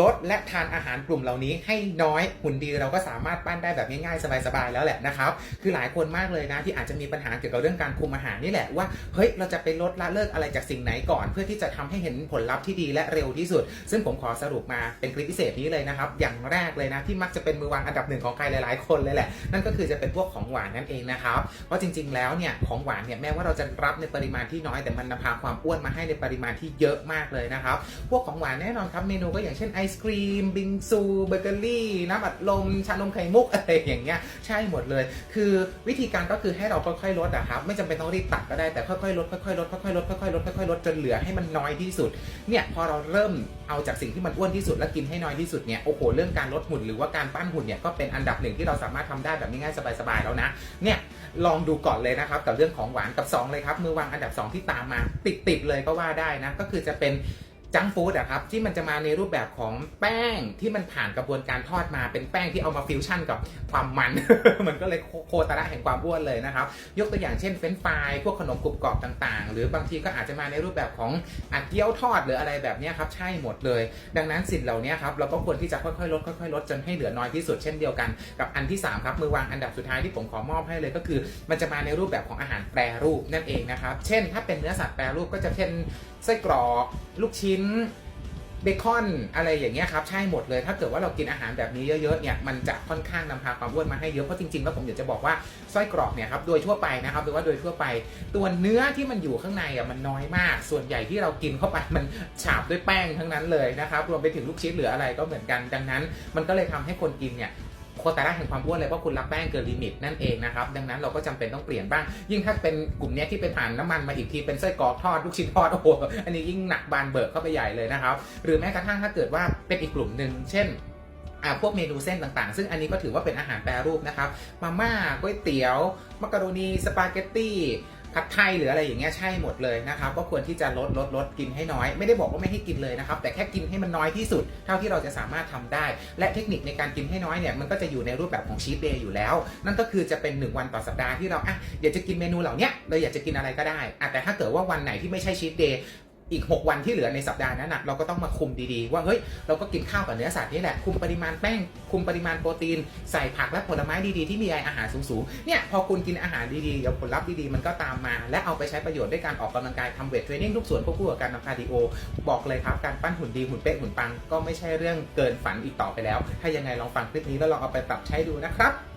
ลดและทานอาหารกลุ่มเหล่านี้ให้น้อยหุ่นดีเราก็สามารถปั้นได้แบบง่ายๆสบายๆแล้วแหละนะครับคือหลายคนมากเลยนะที่อาจจะมีปัญหาเกี่ยวกับเรื่องการคุมอาหารนี่แหละว่าเฮ้ยเราจะไปลดละเลิกอะไรจากสิ่งไหนก่อน เพื่อที่จะทำให้เห็นผลลัพธ์ที่ดีและเร็วที่สุด ซึ่งผมขอสรุปมาเป็นคลิปพิเศษนี้เลยนะครับอย่างแรกเลยนะที่มักจะเป็นมือวางอันดับหนึ่งของใครหลายๆ คนเลยแหละ นั่นก็คือจะเป็นพวกของหวานนั่นเองนะครับเพราะจริง ๆ แล้วเนี่ยของหวานเนี่ยแม้ว่าเราจะรับในปริมาณที่น้อยแต่มันนำพาความอ้วนมาให้ในปริมาณที่เยอะมากเลยนะครับพวกของหวานแน่นอนครับเมนูก็อย่างเช่นไอศครีม บิงซู เบเกอรี่ น้ำอัดลม ชานมไข่มุกอะไรอย่างเงี้ย ใช่หมดเลย คือวิธีการก็คือให้เราค่อยๆลดอะครับ ไม่จำเป็นต้องรีบตัดก็ได้ แต่ค่อยๆลด ค่อยๆลด ค่อยๆลด ค่อยๆลด ค่อยๆลด จนเหลือให้มันน้อยที่สุด เนี่ยพอเราเริ่มเอาจากสิ่งที่มันอ้วนที่สุดแล้วกินให้น้อยที่สุดเนี่ย โอ้โห เรื่องการลดหุ่นหรือว่าการปั้นหุ่นเนี่ยก็เป็นอันดับหนึ่งที่เราสามารถทำได้แบบง่ายๆสบายๆแล้วนะ เนี่ยลองดูก่อนเลยนะครับกับเรื่องของหวานกับสองเลยครับมือวางอันดับสองที่ตามมาติดๆเลยก็ว่าได้นะก็คือจะเป็น จังฟู้ดอะครับที่มันจะมาในรูปแบบของแป้งที่มันผ่านกระบวนการทอดมาเป็นแป้งที่เอามาฟิวชั่นกับความมัน มันก็เลยโคตระแห่งความอ้วนเลยนะครับ ยกตัวอย่างเช่นเฟรนช์ฟรายพวกขนมกรุบกรอบต่างๆ หรือบางทีก็อาจจะมาในรูปแบบของอัดเกี๊ยวทอดหรืออะไรแบบนี้ครับใช่หมดเลย ดังนั้นสิ่งเหล่านี้ครับเราก็ควรที่จะค่อยๆลดค่อยๆลดจนให้เหลือน้อยที่สุดเช่นเดียวกันกับอันที่สามครับมือวางอันดับสุดท้ายที่ผมขอมอบให้เลยก็คือ มันจะมาในรูปแบบของอาหารแปรรูปนั่นเองนะครับเช่น ถ้าเป็นเนื้อสัตว์แปรรูปก็จะเช่นไส้กรอกลูกชิ้นเบคอนอะไรอย่างเงี้ยครับใช่หมดเลย ถ้าเกิดว่าเรากินอาหารแบบนี้เยอะๆเนี่ยมันจะค่อนข้างนำพาความอ้วนมาให้เยอะเพราะจริงๆแล้วผมอยากจะบอกว่าไส้กรอกเนี่ยครับโดยทั่วไปนะครับหรือว่าโดยทั่วไป ตัวเนื้อที่มันอยู่ข้างในอะมันน้อยมาก ส่วนใหญ่ที่เรากินเข้าไปมันฉาบด้วยแป้งทั้งนั้นเลยนะครับรวมไปถึงลูกชิ้นหรืออะไรก็เหมือนกันดังนั้น มันก็เลยทำให้คนกินเนี่ย โคตาระแห่งความอ้วนเลยเพราะคุณรับแป้งเกินลิมิตนั่นเองนะครับดังนั้นเราก็จำเป็นต้องเปลี่ยนบ้าง ยิ่งถ้าเป็นกลุ่มนี้ที่ไปผ่านน้ำมันมาอีกทีเป็นไส้กรอกทอดลูกชิ้นทอดโอ้โหอันนี้ยิ่งหนักบานเบิกเข้าไปใหญ่เลยนะครับหรือแม้กระทั่งถ้าเกิดว่าเป็นอีกกลุ่มหนึ่งเช่นอ่าพวกเมนูเส้นต่างๆ ซึ่งอันนี้ก็ถือว่าเป็นอาหารแปรรูปนะครับ มาม่าก๋วยเตี๋ยว มักกะโรนี สปาเกตตี้ ผัดไทยหรืออะไรอย่างเงี้ยใช่หมดเลยนะครับก็ควรที่จะลดลดลดกินให้น้อย ไม่ได้บอกว่าไม่ให้กินเลยนะครับแต่แค่กินให้มันน้อยที่สุด เท่าที่เราจะสามารถทำได้ และเทคนิคในการกินให้น้อยเนี่ยมันก็จะอยู่ในรูปแบบของชีตเดย์อยู่แล้ว นั่นก็คือจะเป็น 1 วันต่อสัปดาห์ที่เราอะอยากจะกินเมนูเหล่านี้เราอยากจะกินอะไรก็ได้อะแต่ถ้าเกิดว่าวันไหนที่ไม่ใช่ชีตเดย์ อีก 6 วันที่เหลือในสัปดาห์นั้นนะเราก็ต้องมาคุมดีๆ ว่าเฮ้ยเราก็กินข้าวกับเนื้อสัตว์นี่แหละ คุมปริมาณแป้ง คุมปริมาณโปรตีน ใส่ผักและผลไม้ดีๆ ที่มีใยอาหารสูงๆ เนี่ยพอคุณกินอาหารดีๆ เดี๋ยวผลลัพธ์ดีๆ มันก็ตามมา และเอาไปใช้ประโยชน์ด้วยการออกกำลังกายทำเวทเทรนนิ่งทุกส่วนควบคู่กับการทำคาร์ดิโอ บอกเลยครับการปั้นหุ่นดีหุ่นเป๊ะหุ่นปัง ก็ไม่ใช่เรื่องเกินฝันอีกต่อไปแล้ว ถ้ายังไงลองฟังคลิปนี้แล้วลองเอาไปปรับใช้ดูนะครับ